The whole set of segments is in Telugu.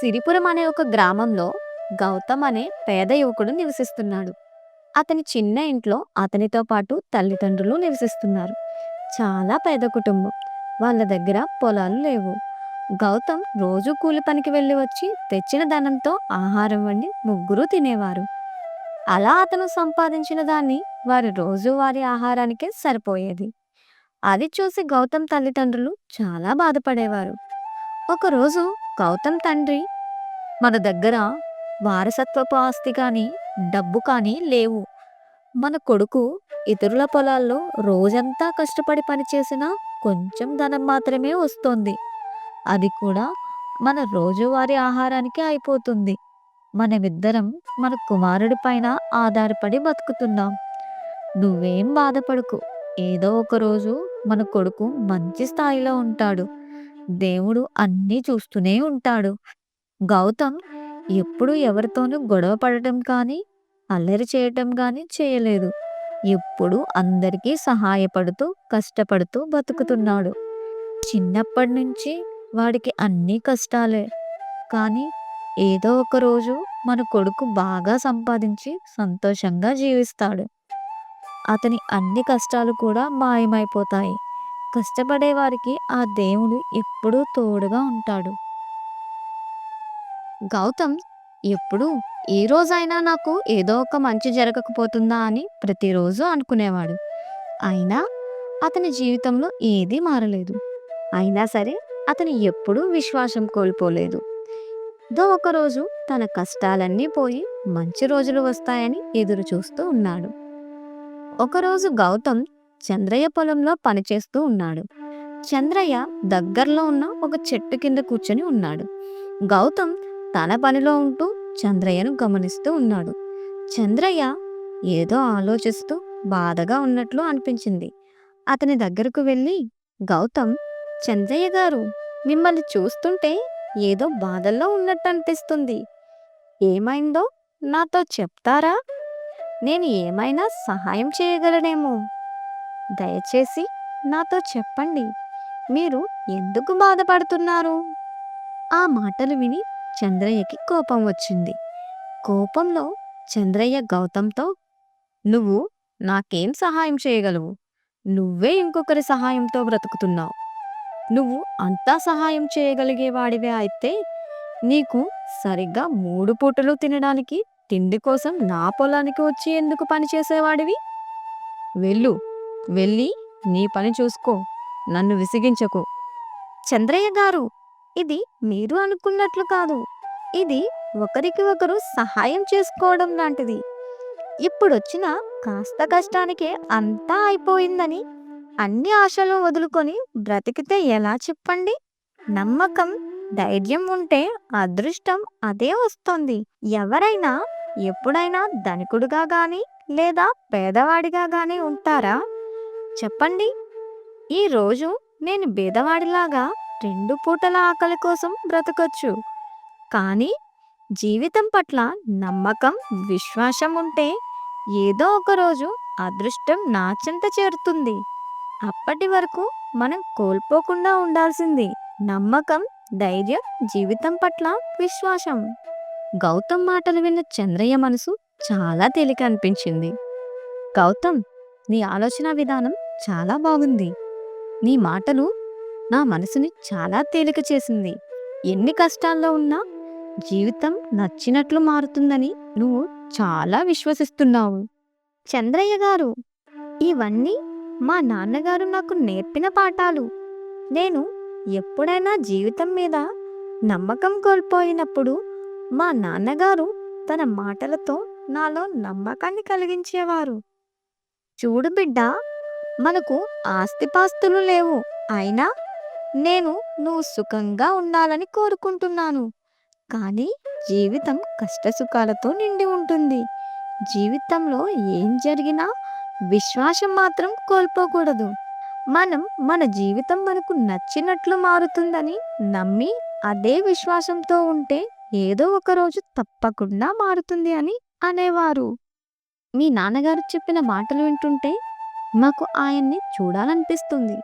సిరిపురం అనే ఒక గ్రామంలో గౌతమ్ అనే పేద యువకుడు నివసిస్తున్నాడు. అతని చిన్న ఇంట్లో అతనితో పాటు తల్లిదండ్రులు నివసిస్తున్నారు. చాలా పేద కుటుంబం. వాళ్ళ దగ్గర పొలాలు లేవు. గౌతమ్ రోజు కూలి పనికి వెళ్ళి వచ్చి తెచ్చిన ధనంతో ఆహారం వండి ముగ్గురూ తినేవారు. అలా అతను సంపాదించిన దాన్ని వారి రోజువారీ ఆహారానికే సరిపోయేది. అది చూసి గౌతమ్ తల్లిదండ్రులు చాలా బాధపడేవారు. ఒకరోజు గౌతమ్ తండ్రి మన దగ్గర వారసత్వపు ఆస్తి కానీ డబ్బు కానీ లేవు. మన కొడుకు ఇతరుల పొలాల్లో రోజంతా కష్టపడి పనిచేసినా కొంచెం ధనం మాత్రమే వస్తుంది అది కూడా మన రోజువారీ ఆహారానికి అయిపోతుంది. మనమిద్దరం మన కుమారుడి పైన ఆధారపడి బతుకుతున్నాం. నువ్వేం బాధపడకు. ఏదో ఒక రోజు మన కొడుకు మంచి స్థాయిలో ఉంటాడు. దేవుడు అన్నీ చూస్తూనే ఉంటాడు. గౌతమ్ ఎప్పుడూ ఎవరితోనూ గొడవ పడటం కానీ, అల్లరి చేయటం కానీ చేయలేదు. ఎప్పుడూ అందరికీ సహాయపడుతూ, కష్టపడుతూ బతుకుతున్నాడు. చిన్నప్పటి నుంచి వాడికి అన్నీ కష్టాలే. కానీ ఏదో ఒక రోజు మన కొడుకు బాగా సంపాదించి సంతోషంగా జీవిస్తాడు. అతని అన్ని కష్టాలు కూడా మాయమైపోతాయి. కష్టపడే వారికి ఆ దేవుడు ఎప్పుడూ తోడుగా ఉంటాడు. గౌతమ్ ఎప్పుడూ ఏ రోజైనా నాకు ఏదో ఒక మంచి జరగకపోతుందా అని ప్రతిరోజు అనుకునేవాడు. అయినా అతని జీవితంలో ఏదీ మారలేదు. అయినా సరే అతను ఎప్పుడూ విశ్వాసం కోల్పోలేదు. ఏదో ఒకరోజు తన కష్టాలన్నీ పోయి మంచి రోజులు వస్తాయని ఎదురు చూస్తూ ఉన్నాడు. ఒకరోజు గౌతమ్ చంద్రయ్య పొలంలో పనిచేస్తూ ఉన్నాడు. చంద్రయ్య దగ్గరలో ఉన్న ఒక చెట్టు కింద కూర్చొని ఉన్నాడు. గౌతమ్ తన పనిలో ఉంటూ చంద్రయ్యను గమనిస్తూ ఉన్నాడు. చంద్రయ్య ఏదో ఆలోచిస్తూ బాధగా ఉన్నట్లు అనిపించింది. అతని దగ్గరకు వెళ్ళి గౌతమ్ చంద్రయ్య గారు మిమ్మల్ని చూస్తుంటే ఏదో బాధల్లో ఉన్నట్టు అనిపిస్తుంది. ఏమైందో నాతో చెప్తారా? నేను ఏమైనా సహాయం చేయగలనేమో. దయచేసి నాతో చెప్పండి. మీరు ఎందుకు బాధపడుతున్నారు? ఆ మాటలు విని చంద్రయ్యకి కోపం వచ్చింది. కోపంలో చంద్రయ్య గౌతంతో నువ్వు నాకేం సహాయం చేయగలవు? నువ్వే ఇంకొకరి సహాయంతో బ్రతుకుతున్నావు. నువ్వు అంతా సహాయం చేయగలిగేవాడివే అయితే నీకు సరిగ్గా మూడు పూటలు తినడానికి తిండి కోసం నా పొలానికి వచ్చి ఎందుకు పనిచేసేవాడివి? వెళ్ళు వెళ్ళి నీ పని చూసుకో. నన్ను విసిగించకు. చంద్రయ్య గారు ఇది మీరు అనుకున్నట్లు కాదు. ఇది ఒకరికి ఒకరు సహాయం చేసుకోవడం లాంటిది. ఇప్పుడొచ్చిన కాస్త కష్టానికే అంతా అయిపోయిందని అన్ని ఆశలు వదులుకొని బ్రతికితే ఎలా చెప్పండి? నమ్మకం, ధైర్యం ఉంటే అదృష్టం అదే వస్తుంది. ఎవరైనా ఎప్పుడైనా ధనికుడుగా గాని లేదా పేదవాడిగా గాని ఉంటారా? చెప్పండి. ఈ రోజు నేను బీదవాడిలాగా రెండు పూటల ఆకలి కోసం బ్రతకొచ్చు. కానీ జీవితం పట్ల నమ్మకం, విశ్వాసం ఉంటే ఏదో ఒక రోజు అదృష్టం నా చెంత చేరుతుంది. అప్పటి వరకు మనం కోల్పోకుండా ఉండాల్సింది నమ్మకం, ధైర్యం, జీవితం పట్ల విశ్వాసం. గౌతమ్ మాటలు విన్న చంద్రయ్య మనసు చాలా తేలిక అనిపించింది. గౌతమ్ నీ ఆలోచన విధానం చాలా బాగుంది. నీ మాటలు నా మనసుని చాలా తేలిక చేసింది. ఎన్ని కష్టాల్లో ఉన్నా జీవితం నచ్చినట్లు మారుతుందని నువ్వు చాలా విశ్వసిస్తున్నావు. చంద్రయ్య గారు ఇవన్నీ మా నాన్నగారు నాకు నేర్పిన పాఠాలు. నేను ఎప్పుడైనా జీవితం మీద నమ్మకం కోల్పోయినప్పుడు మా నాన్నగారు తన మాటలతో నాలో నమ్మకాన్ని కలిగించేవారు. చూడు బిడ్డా మనకు ఆస్తిపాస్తులు లేవు. అయినా నేను నువ్వు సుఖంగా ఉండాలని కోరుకుంటున్నాను. కానీ జీవితం కష్టసుఖాలతో నిండి ఉంటుంది. జీవితంలో ఏం జరిగినా విశ్వాసం మాత్రం కోల్పోకూడదు. మనం మన జీవితం మనకు నచ్చినట్లు మారుతుందని నమ్మి అదే విశ్వాసంతో ఉంటే ఏదో ఒక రోజు తప్పకుండా మారుతుంది అని అనేవారు. మీ నాన్నగారు చెప్పిన మాటలు వింటుంటే మాకు ఆయన్ని చూడాలనిపిస్తుంది.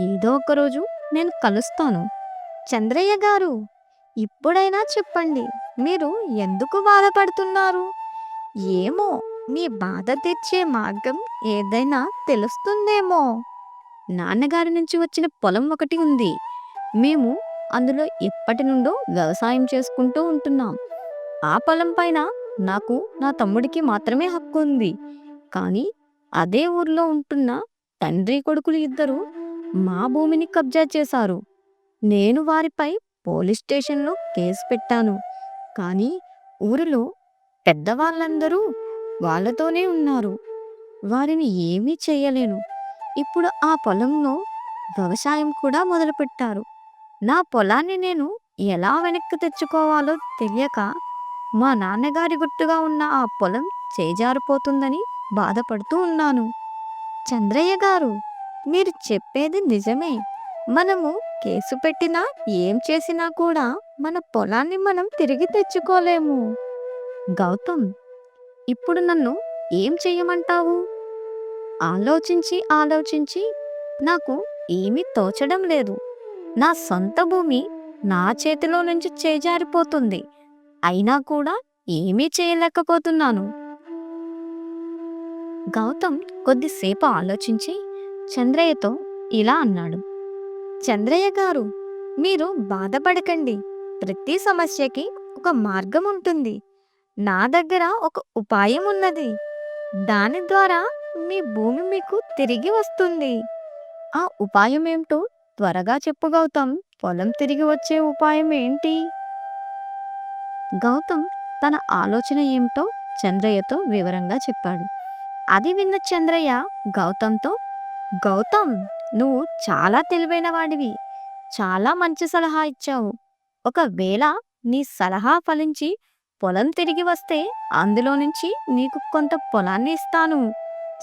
ఏదో ఒకరోజు నేను కలుస్తాను. చంద్రయ్య గారు ఇప్పుడైనా చెప్పండి మీరు ఎందుకు బాధపడుతున్నారు? ఏమో మీ బాధ తెచ్చే మార్గం ఏదైనా తెలుస్తుందేమో. నాన్నగారి నుంచి వచ్చిన పొలం ఒకటి ఉంది. మేము అందులో ఎప్పటి నుండో వ్యవసాయం చేసుకుంటూ ఉంటున్నాం. ఆ పొలం పైన నాకు నా తమ్ముడికి మాత్రమే హక్కు ఉంది. కానీ అదే ఊర్లో ఉంటున్న తండ్రి కొడుకులు ఇద్దరు మా భూమిని కబ్జా చేశారు. నేను వారిపై పోలీస్ స్టేషన్లో కేసు పెట్టాను. కానీ ఊరిలో పెద్దవాళ్ళందరూ వాళ్ళతోనే ఉన్నారు. వారిని ఏమీ చేయలేను. ఇప్పుడు ఆ పొలంలో వ్యవసాయం కూడా మొదలుపెట్టారు. నా పొలాన్ని నేను ఎలా వెనక్కి తెచ్చుకోవాలో తెలియక మా నాన్నగారి గుర్తుగా ఉన్న ఆ పొలం చేజారిపోతుందని బాధపడుతూ ఉన్నాను. చంద్రయ్య గారు మీరు చెప్పేది నిజమే. మనము కేసు పెట్టినా ఏం చేసినా కూడా మన పొలాన్ని మనం తిరిగి తెచ్చుకోలేము. గౌతమ్ ఇప్పుడు నన్ను ఏం చేయమంటావు ఆలోచించి ఆలోచించి నాకు ఏమీ తోచడం లేదు. నా సొంత భూమి నా చేతిలో నుంచి చేజారిపోతుంది. అయినా కూడా ఏమీ చేయలేకపోతున్నాను. గౌతమ్ కొద్దిసేపు ఆలోచించి చంద్రయ్యతో ఇలా అన్నాడు. చంద్రయ్య గారు మీరు బాధపడకండి. ప్రతి సమస్యకి ఒక మార్గం ఉంటుంది. నా దగ్గర ఒక ఉపాయం ఉన్నది. దాని ద్వారా మీ భూమి మీకు తిరిగి వస్తుంది. ఆ ఉపాయం ఏమిటో త్వరగా చెప్పు గౌతమ్. పొలం తిరిగి వచ్చే ఉపాయం ఏంటి? గౌతమ్ తన ఆలోచన ఏమిటో చంద్రయ్యతో వివరంగా చెప్పాడు. అది విన్న చంద్రయ్య గౌతమ్తో గౌతమ్ నువ్వు చాలా తెలివైన వాడివి. చాలా మంచి సలహా ఇచ్చావు. ఒకవేళ నీ సలహా ఫలించి పొలం తిరిగి వస్తే అందులో నుంచి నీకు కొంత పొలాన్ని ఇస్తాను.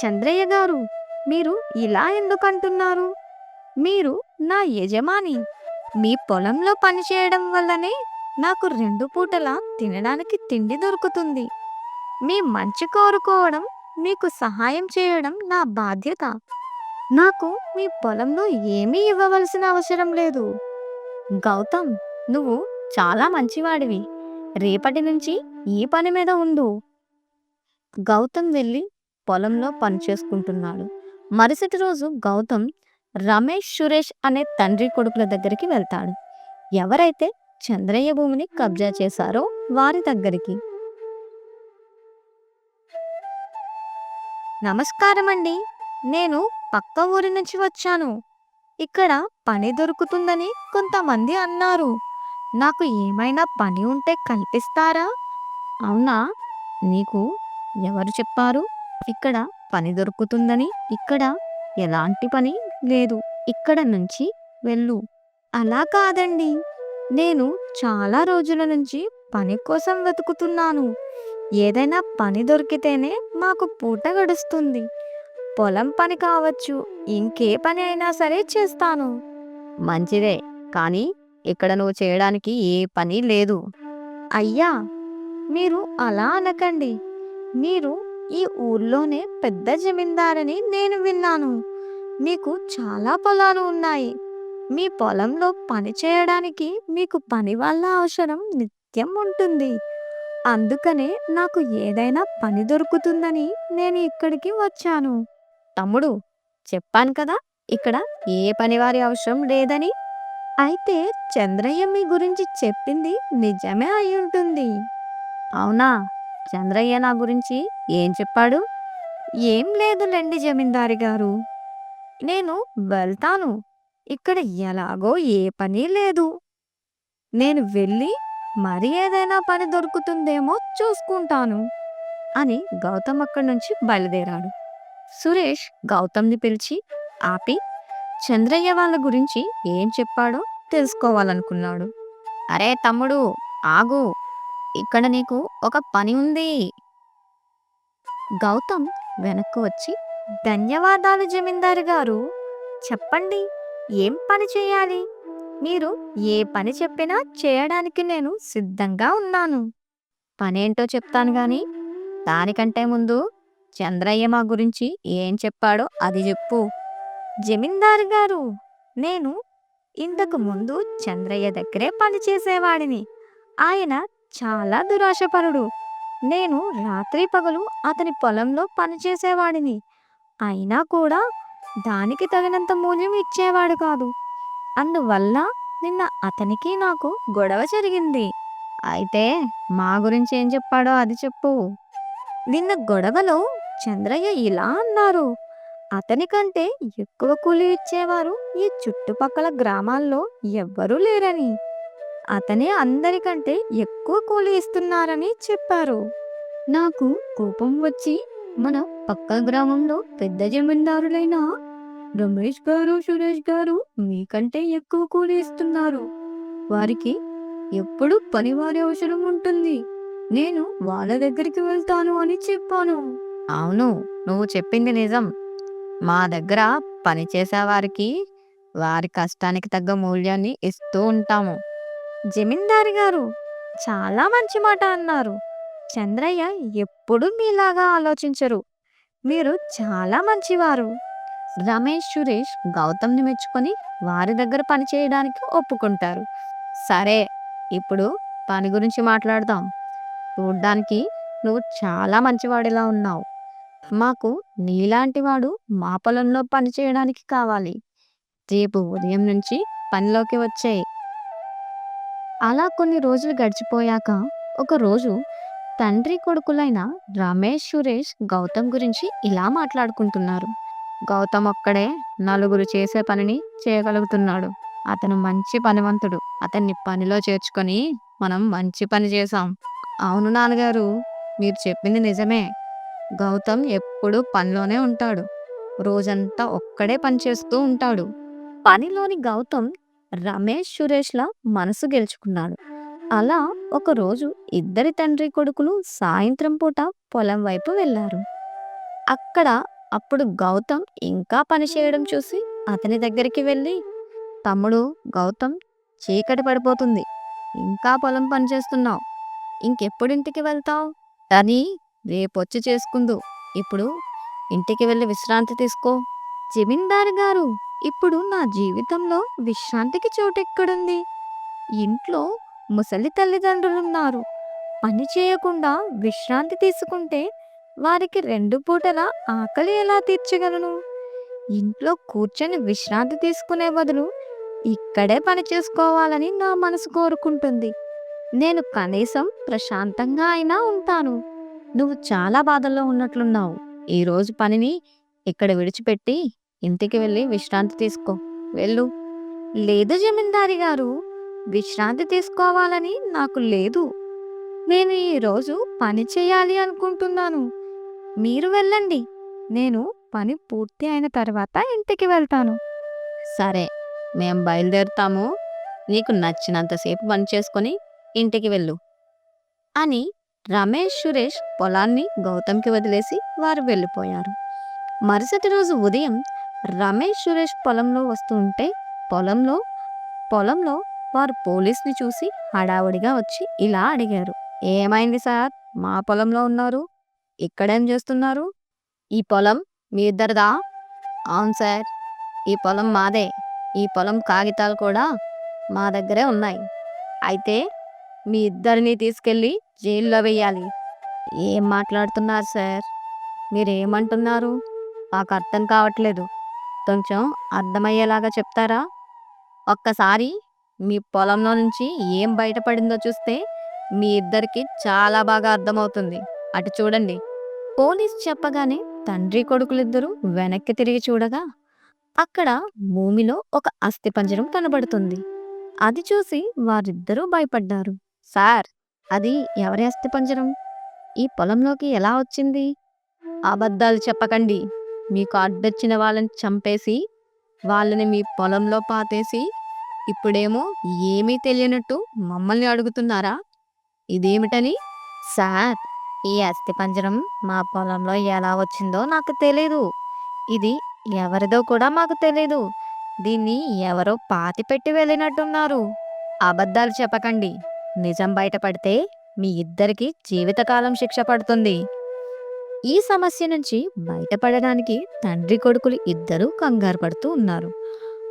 చంద్రయ్య గారు మీరు ఇలా ఎందుకు అంటున్నారు మీరు నా యజమాని. మీ పొలంలో పనిచేయడం వల్లనే నాకు రెండు పూటలా తినడానికి తిండి దొరుకుతుంది. మీ మంచి కోరుకోవడం మీకు సహాయం చేయడం నా బాధ్యత. నాకు మీ పొలంలో ఏమీ ఇవ్వవలసిన అవసరం లేదు. గౌతమ్ నువ్వు చాలా మంచివాడివి. రేపటి నుంచి ఈ పని మీద ఉండు. గౌతమ్ వెళ్ళి పొలంలో పని చేసుకుంటున్నాడు. మరుసటి రోజు గౌతమ్ రమేష్ సురేష్ అనే తండ్రి కొడుకుల దగ్గరికి వెళ్తాడు. ఎవరైతే చంద్రయ్య భూమిని కబ్జా చేశారో వారి దగ్గరికి. నమస్కారం అండి నేను పక్క ఊరి నుంచి వచ్చాను. ఇక్కడ పని దొరుకుతుందని కొంతమంది అన్నారు. నాకు ఏమైనా పని ఉంటే కల్పిస్తారా? అవునా? నీకు ఎవరు చెప్పారు? ఇక్కడ పని దొరుకుతుందని ఇక్కడ ఎలాంటి పని లేదు. ఇక్కడ నుంచి వెళ్ళు. అలా కాదండి. నేను చాలా రోజుల నుంచి పని కోసం వెతుకుతున్నాను. ఏదైనా పని దొరికితేనే మాకు పూట గడుస్తుంది. పొలం పని కావచ్చు ఇంకే పని అయినా సరే చేస్తాను. మంచిదే కానీ ఇక్కడ నువ్వు చేయడానికి ఏ పని లేదు. అయ్యా మీరు అలా అనకండి. మీరు ఈ ఊర్లోనే పెద్ద జమీందారని నేను విన్నాను. మీకు చాలా పొలాలు ఉన్నాయి. మీ పొలంలో పని చేయడానికి మీకు పని వల్ల అవసరం నిత్యం ఉంటుంది. అందుకనే నాకు ఏదైనా పని దొరుకుతుందని నేను ఇక్కడికి వచ్చాను. తమ్ముడు చెప్పాను కదా ఇక్కడ ఏ పనివారి అవసరం లేదని. అయితే చంద్రయ్య మీ గురించి చెప్పింది నిజమే అయి ఉంటుంది అవునా? చంద్రయ్య నా గురించి ఏం చెప్పాడు? ఏం లేదులేండి జమీందారి గారు. నేను వెళ్తాను. ఇక్కడ ఎలాగో ఏ పని లేదు. నేను వెళ్ళి మరి ఏదైనా పని దొరుకుతుందేమో చూసుకుంటాను అని గౌతమ్ అక్కడి నుంచి బయలుదేరాడు. సురేష్ గౌతమ్ని పిలిచి ఆపి చంద్రయ్య వాళ్ళ గురించి ఏం చెప్పాడో తెలుసుకోవాలనుకున్నాడు. అరే తమ్ముడు ఆగు ఇక్కడ నీకు ఒక పని ఉంది. గౌతమ్ వెనక్కు వచ్చి ధన్యవాదాలు జమీందారు గారు చెప్పండి ఏం పని చేయాలి? మీరు ఏ పని చెప్పినా చేయడానికి నేను సిద్ధంగా ఉన్నాను. పనేంటో చెప్తాను గాని దానికంటే ముందు చంద్రయ్య మా గురించి ఏం చెప్పాడో అది చెప్పు. జమీందారు గారు నేను ఇంతకు ముందు చంద్రయ్య దగ్గరే పనిచేసేవాడిని ఆయన చాలా దురాశపరుడు. నేను రాత్రి పగలు అతని పొలంలో పనిచేసేవాడిని అయినా కూడా దానికి తగినంత మూల్యం ఇచ్చేవాడు కాదు. అందువల్ల నిన్న అతనికి నాకు గొడవ జరిగింది. అయితే మా గురించి ఏం చెప్పాడో అది చెప్పు. నిన్న గొడవలో చంద్రయ్య ఇలా అన్నారు. అతని కంటే ఎక్కువ కూలి ఇచ్చేవారు ఈ చుట్టుపక్కల గ్రామాల్లో ఎవ్వరూ లేరని. అతనే అందరికంటే ఎక్కువ కూలి ఇస్తున్నారని చెప్పారు. నాకు కోపం వచ్చి మన పక్క గ్రామంలో పెద్ద జమీందారులైన రమేష్ గారు సురేష్ గారు మీకంటే ఎక్కువ కూలి ఇస్తున్నారు. వారికి ఎప్పుడు పనివారి అవసరం ఉంటుంది. నేను వాళ్ళ దగ్గరికి వెళ్తాను అని చెప్పాను. అవును నువ్వు చెప్పింది నిజం. మా దగ్గర పనిచేసే వారికి వారి కష్టానికి తగ్గ మూల్యాన్ని ఇస్తూ ఉంటాము. జమీందారు గారు చాలా మంచి మాట అన్నారు. చంద్రయ్య ఎప్పుడు మీలాగా ఆలోచించరు. మీరు చాలా మంచివారు. రమేష్ సురేష్ గౌతమ్ని మెచ్చుకొని వారి దగ్గర పని చేయడానికి ఒప్పుకుంటారు. సరే ఇప్పుడు పని గురించి మాట్లాడదాం. చూడ్డానికి నువ్వు చాలా మంచివాడిలా ఉన్నావు. మాకు నీలాంటి వాడు మా పొలంలో పని చేయడానికి కావాలి. రేపు ఉదయం నుంచి పనిలోకి వచ్చాయి. అలా కొన్ని రోజులు గడిచిపోయాక ఒక రోజు తండ్రి కొడుకులైన రమేష్ సురేష్ గౌతమ్ గురించి ఇలా మాట్లాడుకుంటున్నారు. గౌతమ్ ఒక్కడే నలుగురు చేసే పనిని చేయగలుగుతున్నాడు. అతను మంచి పనివంతుడు. అతన్ని పనిలో చేర్చుకొని మనం మంచి పని చేశాం. అవును నాన్నగారు మీరు చెప్పింది నిజమే. గౌతమ్ ఎప్పుడూ పనిలోనే ఉంటాడు. రోజంతా ఒక్కడే పని చేస్తూ ఉంటాడు. పనిలోని గౌతమ్ రమేష్ సురేష్ల మనసు గెలుచుకున్నాడు. అలా ఒకరోజు ఇద్దరి తండ్రి కొడుకులు సాయంత్రం పూట పొలం వైపు వెళ్ళారు. అక్కడ అప్పుడు గౌతమ్ ఇంకా పని చేయడం చూసి అతని దగ్గరికి వెళ్ళి తమ్ముడు గౌతమ్ చీకటి పడిపోతుంది. ఇంకా పొలం పని చేస్తున్నావు. ఇంకెప్పుడు ఇంటికి వెళ్తావు? అని రేపొచ్చి చేసుకుందు. ఇప్పుడు ఇంటికి వెళ్ళి విశ్రాంతి తీసుకో. జమీందారు గారు ఇప్పుడు నా జీవితంలో విశ్రాంతికి చోటెక్కడుంది? ఇంట్లో ముసలి తల్లిదండ్రులున్నారు. పని చేయకుండా విశ్రాంతి తీసుకుంటే వారికి రెండు పూటల ఆకలి ఎలా తీర్చగలను? ఇంట్లో కూర్చొని విశ్రాంతి తీసుకునే బదులు ఇక్కడే పని చేసుకోవాలని నా మనసు కోరుకుంటుంది. నేను కనీసం ప్రశాంతంగా అయినా ఉంటాను. నువ్వు చాలా బాధల్లో ఉన్నట్లున్నావు. ఈరోజు పనిని ఇక్కడ విడిచిపెట్టి ఇంటికి వెళ్ళి విశ్రాంతి తీసుకో. వెళ్ళు. లేదు జమీందారి గారు విశ్రాంతి తీసుకోవాలని నాకు లేదు. నేను ఈరోజు పని చేయాలి అనుకుంటున్నాను. మీరు వెళ్ళండి. నేను పని పూర్తి అయిన తర్వాత ఇంటికి వెళ్తాను. సరే మేం బయలుదేరుతాము. నీకు నచ్చినంతసేపు పని చేసుకొని ఇంటికి వెళ్ళు. అని రమేష్ సురేష్ పొలాన్ని గౌతమ్కి వదిలేసి వారు వెళ్ళిపోయారు. మరుసటి రోజు ఉదయం రమేష్ సురేష్ పొలంలో వస్తుంటే పొలంలో పొలంలో వారు పోలీస్ని చూసి హడావుడిగా వచ్చి ఇలా అడిగారు. ఏమైంది సార్? మా పొలంలో ఉన్నారు? ఇక్కడేం చేస్తున్నారు? ఈ పొలం మీ ఇద్దరిదా? అవును సార్. ఈ పొలం మాదే. ఈ పొలం కాగితాలు కూడా మా దగ్గరే ఉన్నాయి. అయితే మీ ఇద్దరిని తీసుకెళ్ళి జైల్లో వేయాలి. ఏం మాట్లాడుతున్నారు సార్? మీరేమంటున్నారు? మాకు అర్థం కావట్లేదు. కొంచెం అర్థమయ్యేలాగా చెప్తారా? ఒక్కసారి మీ పొలంలో నుంచి ఏం బయటపడిందో చూస్తే మీ ఇద్దరికి చాలా బాగా అర్థమవుతుంది. అటు చూడండి. పోలీస్ చెప్పగానే తండ్రి కొడుకులిద్దరూ వెనక్కి తిరిగి చూడగా అక్కడ భూమిలో ఒక అస్థిపంజరం కనబడుతుంది. అది చూసి వారిద్దరూ భయపడ్డారు. సార్ అది ఎవరి అస్థిపంజరం? ఈ పొలంలోకి ఎలా వచ్చింది? అబద్ధాలు చెప్పకండి. మీకు అడ్డొచ్చిన వాళ్ళని చంపేసి వాళ్ళని మీ పొలంలో పాతేసి ఇప్పుడేమో ఏమీ తెలియనట్టు మమ్మల్ని అడుగుతున్నారా? ఇదేమిటని? సార్ ఈ అస్థిపంజరం మా పొలంలో ఎలా వచ్చిందో నాకు తెలీదు. ఇది ఎవరిదో కూడా మాకు తెలీదు. దీన్ని ఎవరో పాతి పెట్టి వెళ్ళినట్టున్నారు. అబద్ధాలు చెప్పకండి. నిజం బయటపడితే మీ ఇద్దరికి జీవితకాలం శిక్ష పడుతుంది. ఈ సమస్య నుంచి బయటపడడానికి తండ్రి కొడుకులు ఇద్దరూ కంగారు పడుతూ ఉన్నారు.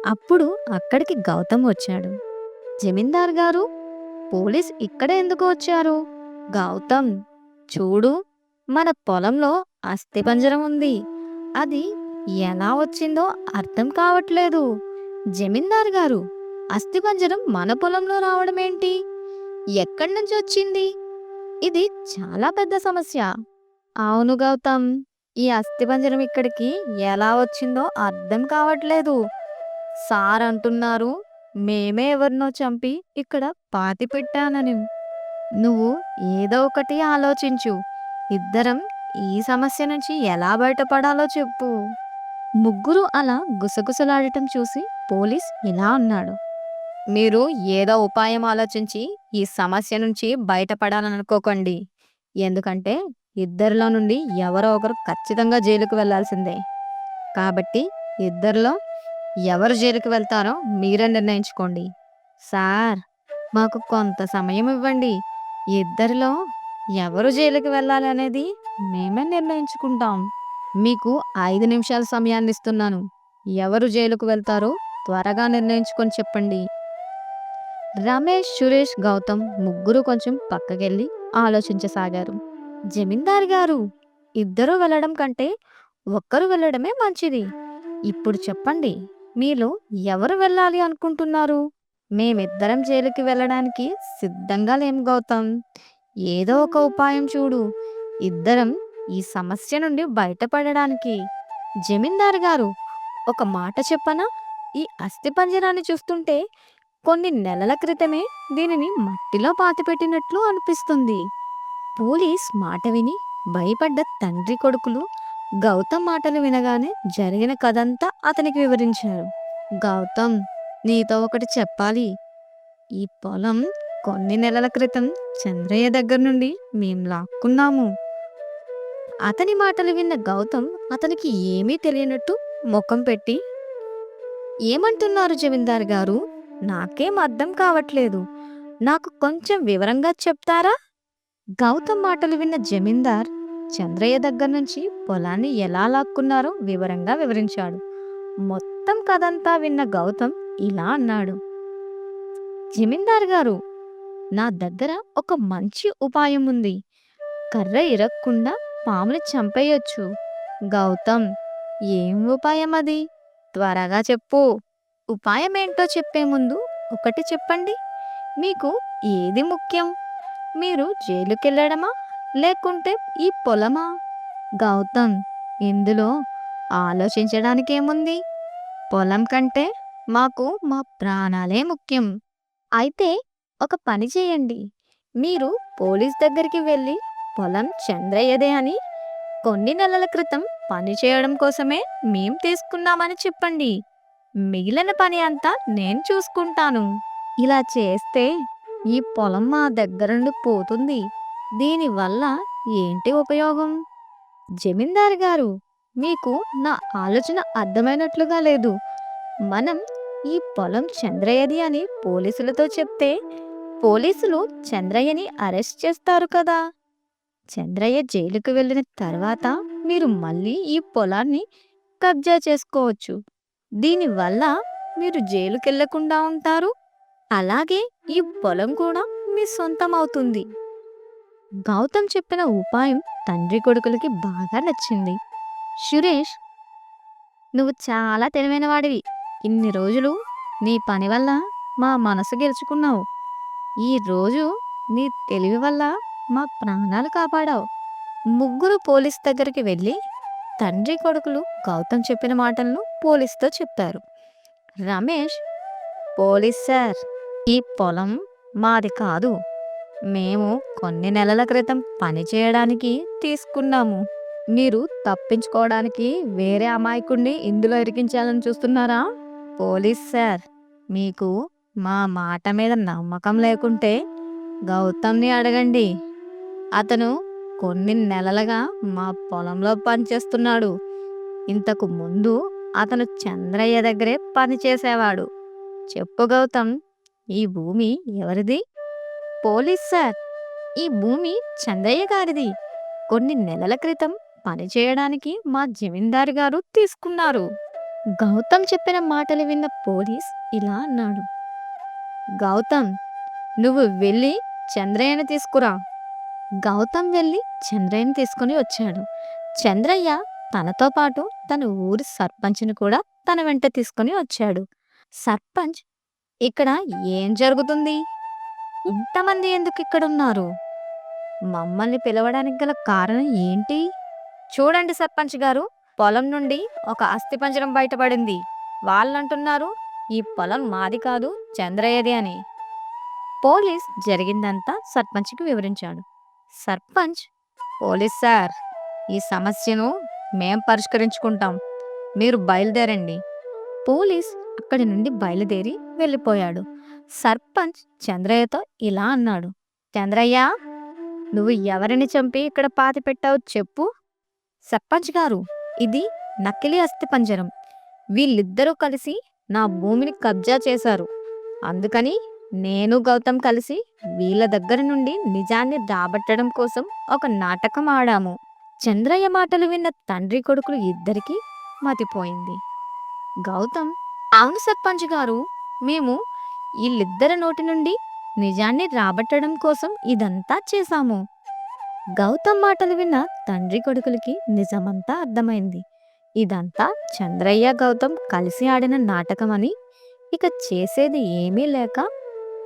అప్పుడు అక్కడికి గౌతమ్ వచ్చాడు. జమీందార్ గారు పోలీస్ ఇక్కడ ఎందుకు వచ్చారు? గౌతమ్ చూడు మన పొలంలో అస్థిపంజరం ఉంది. అది ఎలా వచ్చిందో అర్థం కావట్లేదు. జమీందార్ గారు అస్థిపంజరం మన పొలంలో రావడం ఏంటి ఎక్కడి నుంచి వచ్చింది? ఇది చాలా పెద్ద సమస్య. అవును గౌతమ్ ఈ అస్థిపంజరం ఇక్కడికి ఎలా వచ్చిందో అర్థం కావట్లేదు. సార్ అంటున్నారు మేమే ఎవరినో చంపి ఇక్కడ పాతి పెట్టానని నువ్వు ఏదో ఒకటి ఆలోచించు. ఇద్దరం ఈ సమస్య నుంచి ఎలా బయటపడాలో చెప్పు. ముగ్గురు అలా గుసగుసలాడటం చూసి పోలీస్ ఇలా అన్నాడు. మీరు ఏదో ఉపాయం ఆలోచించి ఈ సమస్య నుంచి బయటపడాలనుకోకండి. ఎందుకంటే ఇద్దరిలో నుండి ఎవరో ఒకరు ఖచ్చితంగా జైలుకు వెళ్ళాల్సిందే కాబట్టి ఇద్దరిలో ఎవరు జైలుకు వెళ్తారో మీరే నిర్ణయించుకోండి. సార్ మాకు కొంత సమయం ఇవ్వండి. ఇద్దరిలో ఎవరు జైలుకి వెళ్ళాలి అనేది మేమే నిర్ణయించుకుంటాం. మీకు ఐదు నిమిషాల సమయాన్ని ఇస్తున్నాను ఎవరు జైలుకు వెళ్తారో త్వరగా నిర్ణయించుకొని చెప్పండి. రమేష్ సురేష్ గౌతమ్ ముగ్గురు కొంచెం పక్కకెళ్ళి ఆలోచించసాగారు. జమీందార్ గారు ఇద్దరు వెళ్ళడం కంటే ఒక్కరు వెళ్ళడమే మంచిది. ఇప్పుడు చెప్పండి మీలో ఎవరు వెళ్ళాలి అనుకుంటున్నారు? మేమిద్దరం జైలుకి వెళ్ళడానికి సిద్ధంగా లేం గౌతమ్. ఏదో ఒక ఉపాయం చూడు. ఇద్దరం ఈ సమస్య నుండి బయటపడడానికి. జమీందార్ గారు ఒక మాట చెప్పనా? ఈ అస్థిపంజరాన్ని చూస్తుంటే కొన్ని నెలల క్రితమే దీనిని మట్టిలో పాతిపెట్టినట్లు అనిపిస్తుంది. పోలీస్ మాట విని భయపడ్డ తండ్రి కొడుకులు గౌతమ్ మాటలు వినగానే జరిగిన కథంతా అతనికి వివరించారు. గౌతమ్ నీతో ఒకటి చెప్పాలి. ఈ పొలం కొన్ని నెలల క్రితం చంద్రయ్య దగ్గర నుండి మేం లాక్కున్నాము. అతని మాటలు విన్న గౌతమ్ అతనికి ఏమీ తెలియనట్టు ముఖం పెట్టి ఏమంటున్నారు జమీందార్ గారు? నాకేం అర్థం కావట్లేదు. నాకు కొంచెం వివరంగా చెప్తారా? గౌతమ్ మాటలు విన్న జమీందార్ చంద్రయ్య దగ్గర నుంచి పొలాన్ని ఎలా లాక్కున్నారో వివరంగా వివరించాడు. మొత్తం కథంతా విన్న గౌతమ్ ఇలా అన్నాడు. జమీందార్ గారు నా దగ్గర ఒక మంచి ఉపాయం ఉంది. కర్ర ఇరక్కుండా పాముని చంపేయొచ్చు. గౌతమ్ ఏం ఉపాయం అది? త్వరగా చెప్పు. ఉపాయం ఏంటో చెప్పే ముందు ఒకటి చెప్పండి. మీకు ఏది ముఖ్యం? మీరు జైలుకెళ్ళడమా? లేకుంటే ఈ పొలమా? గౌతమ్ ఇందులో ఆలోచించడానికేముంది? పొలం కంటే మాకు మా ప్రాణాలే ముఖ్యం. అయితే ఒక పని చేయండి. మీరు పోలీస్ దగ్గరికి వెళ్ళి పొలం చంద్రయ్యదే అని కొన్ని నెలల క్రితం పని చేయడం కోసమే మేం తీసుకున్నామని చెప్పండి. మిగిలిన పని అంతా నేను చూసుకుంటాను. ఇలా చేస్తే ఈ పొలం మా దగ్గర నుండి పోతుంది దీనివల్ల ఏంటి ఉపయోగం? జమీందారు గారు మీకు నా ఆలోచన అర్థమైనట్లుగా లేదు. మనం ఈ పొలం చంద్రయ్యది అని పోలీసులతో చెప్తే పోలీసులు చంద్రయ్యని అరెస్ట్ చేస్తారు కదా. చంద్రయ్య జైలుకు వెళ్ళిన తర్వాత మీరు మళ్ళీ ఈ పొలాన్ని కబ్జా చేసుకోవచ్చు. దీనివల్ల మీరు జైలుకెళ్ళకుండా ఉంటారు. అలాగే ఈ పొలం కూడా మీ సొంతం అవుతుంది. గౌతమ్ చెప్పిన ఉపాయం తండ్రి కొడుకులకి బాగా నచ్చింది. సురేష్ నువ్వు చాలా తెలివైన వాడివి ఇన్ని రోజులు నీ పని వల్ల మా మనసు గెలుచుకున్నావు. ఈ రోజు నీ తెలివి వల్ల మా ప్రాణాలు కాపాడావు. ముగ్గురు పోలీస్ దగ్గరికి వెళ్ళి తండ్రి కొడుకులు గౌతమ్ చెప్పిన మాటలను పోలీస్తో చెప్పారు. రమేష్ పోలీస్ సార్ ఈ పొలం మాది కాదు. మేము కొన్ని నెలల క్రితం పని చేయడానికి తీసుకున్నాము. మీరు తప్పించుకోవడానికి వేరే అమాయకుడిని ఇందులో ఇరికించాలని చూస్తున్నారా? పోలీస్ సార్ మీకు మా మాట మీద నమ్మకం లేకుంటే గౌతమ్ని అడగండి. అతను కొన్ని నెలలుగా మా పొలంలో పనిచేస్తున్నాడు. ఇంతకు ముందు అతను చంద్రయ్య దగ్గరే పనిచేసేవాడు. చెప్పు గౌతమ్ ఈ భూమి ఎవరిది? పోలీస్ సార్ ఈ భూమి చంద్రయ్య గారిది. కొన్ని నెలల క్రితం పని చేయడానికి మా జమీందారు గారు తీసుకున్నారు. గౌతమ్ చెప్పిన మాటలు విన్న పోలీస్ ఇలా అన్నాడు. గౌతమ్ నువ్వు వెళ్ళి చంద్రయ్యని తీసుకురా. గౌతమ్ వెళ్ళి చంద్రయ్యని తీసుకుని వచ్చాడు. చంద్రయ్య తనతో పాటు తన ఊరి సర్పంచ్ని కూడా తన వెంట తీసుకుని వచ్చాడు. సర్పంచ్ ఇక్కడ ఏం జరుగుతుంది? ఇంతమంది ఎందుకు ఇక్కడ ఉన్నారు మమ్మల్ని పిలవడానికి గల కారణం ఏంటి? చూడండి సర్పంచ్ గారు. పొలం నుండి ఒక అస్థిపంజరం బయటపడింది. వాళ్ళంటున్నారు ఈ పొలం మాది కాదు చంద్రయ్యది అని. పోలీస్ జరిగిందంతా సర్పంచ్కి వివరించాడు. సర్పంచ్? పోలీస్ సార్ ఈ సమస్యను మేం పరిష్కరించుకుంటాం. మీరు బయలుదేరండి. పోలీస్ అక్కడి నుండి బయలుదేరి వెళ్ళిపోయాడు. సర్పంచ్ చంద్రయ్యతో ఇలా అన్నాడు. చంద్రయ్య నువ్వు ఎవరిని చంపి ఇక్కడ పాతి పెట్టావు చెప్పు. సర్పంచ్ గారు ఇది నకిలీ అస్థిపంజరం. వీళ్ళిద్దరూ కలిసి నా భూమిని కబ్జా చేశారు. అందుకని నేను గౌతమ్ కలిసి వీళ్ళ దగ్గర నుండి నిజాన్ని రాబట్టడం కోసం ఒక నాటకం ఆడాము. చంద్రయ్య మాటలు విన్న తండ్రి కొడుకులు ఇద్దరికీ మతిపోయింది. గౌతమ్ అవును సర్పంచ్ గారు మేము వీళ్ళిద్దరి నోటి నుండి నిజాన్ని రాబట్టడం కోసం ఇదంతా చేశాము. గౌతమ్ మాటలు విన్న తండ్రి కొడుకులకి నిజమంతా అర్థమైంది. ఇదంతా చంద్రయ్య గౌతమ్ కలిసి ఆడిన నాటకం అని ఇక చేసేది ఏమీ లేక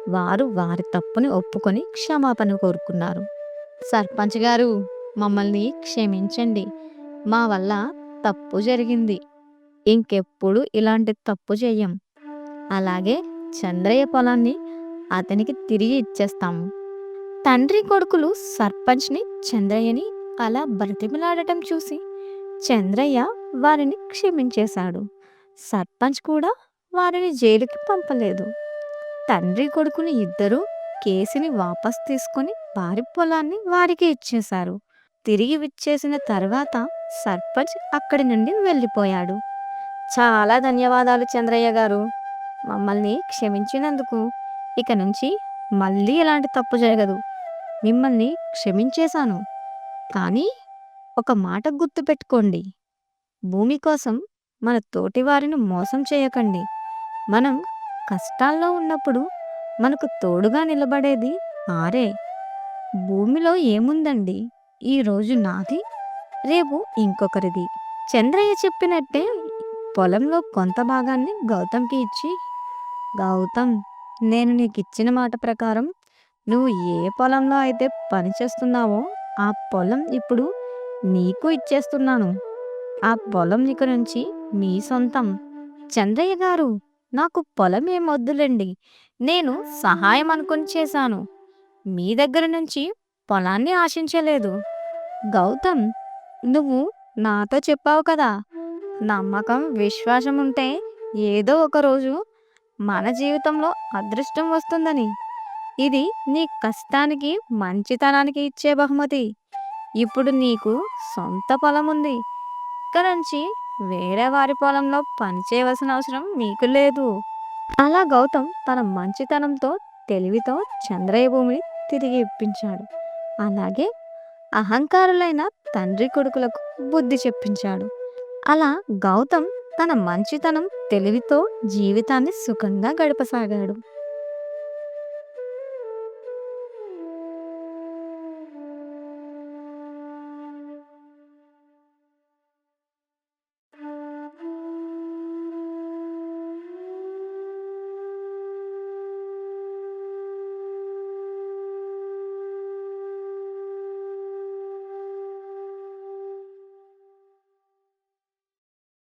వారు వారి తప్పుని ఒప్పుకొని క్షమాపణ కోరుకున్నారు. సర్పంచ్ గారు మమ్మల్ని క్షమించండి. మా వల్ల తప్పు జరిగింది. ఇంకెప్పుడు ఇలాంటి తప్పు చెయ్యం. అలాగే చంద్రయ్య పొలాన్ని అతనికి తిరిగి ఇచ్చేస్తాము తండ్రి కొడుకులు సర్పంచ్ని చంద్రయ్యని అలా బ్రతిమలాడటం చూసి చంద్రయ్య వారిని క్షమించేశాడు. సర్పంచ్ కూడా వారిని జైలుకి పంపలేదు. తండ్రి కొడుకుని ఇద్దరూ కేసుని వాపస్ తీసుకొని వారి పొలాన్ని వారికి ఇచ్చేశారు. తిరిగి విచ్చేసిన తర్వాత సర్పంచ్ అక్కడి నుండి వెళ్ళిపోయాడు. చాలా ధన్యవాదాలు చంద్రయ్య గారు. మమ్మల్ని క్షమించినందుకు ఇక నుంచి మళ్ళీ ఇలాంటి తప్పు జరగదు. మిమ్మల్ని క్షమించేశాను. కానీ ఒక మాట గుర్తుపెట్టుకోండి. భూమి కోసం మన తోటివారిని మోసం చేయకండి. మనం కష్టాల్లో ఉన్నప్పుడు మనకు తోడుగా నిలబడేది ఆరే. భూమిలో ఏముందండి? ఈ రోజు నాది రేపు ఇంకొకరిది. చంద్రయ్య చెప్పినట్టే పొలంలో కొంత భాగాన్ని గౌతమ్కి ఇచ్చి గౌతమ్ నేను నీకు ఇచ్చిన మాట ప్రకారం నువ్వు ఏ పొలంలో అయితే పని చేస్తున్నావో ఆ పొలం ఇప్పుడు నీకు ఇచ్చేస్తున్నాను. ఆ పొలం ఇక నుంచి మీ సొంతం. చంద్రయ్య గారు నాకు పొలం ఏం వద్దులేండి. నేను సహాయం అనుకుని చేశాను. మీ దగ్గర నుంచి పొలాన్ని ఆశించలేదు. గౌతమ్ నువ్వు నాతో చెప్పావు కదా. నమ్మకం విశ్వాసం ఉంటే ఏదో ఒక రోజు మన జీవితంలో అదృష్టం వస్తుందని. ఇది నీ కష్టానికి మంచితనానికి ఇచ్చే బహుమతి. ఇప్పుడు నీకు సొంత పొలం ఉంది ఇక్కడ నుంచి వేరే వారి పొలంలో పనిచేయవలసిన అవసరం మీకు లేదు. అలా గౌతమ్ తన మంచితనంతో తెలివితో చంద్రయ్య భూమిని తిరిగి ఇప్పించాడు. అలాగే అహంకారులైన తండ్రి కొడుకులకు బుద్ధి చెప్పించాడు. అలా గౌతమ్ తన మంచితనం తెలివితో జీవితాన్ని సుఖంగా గడపసాగాడు.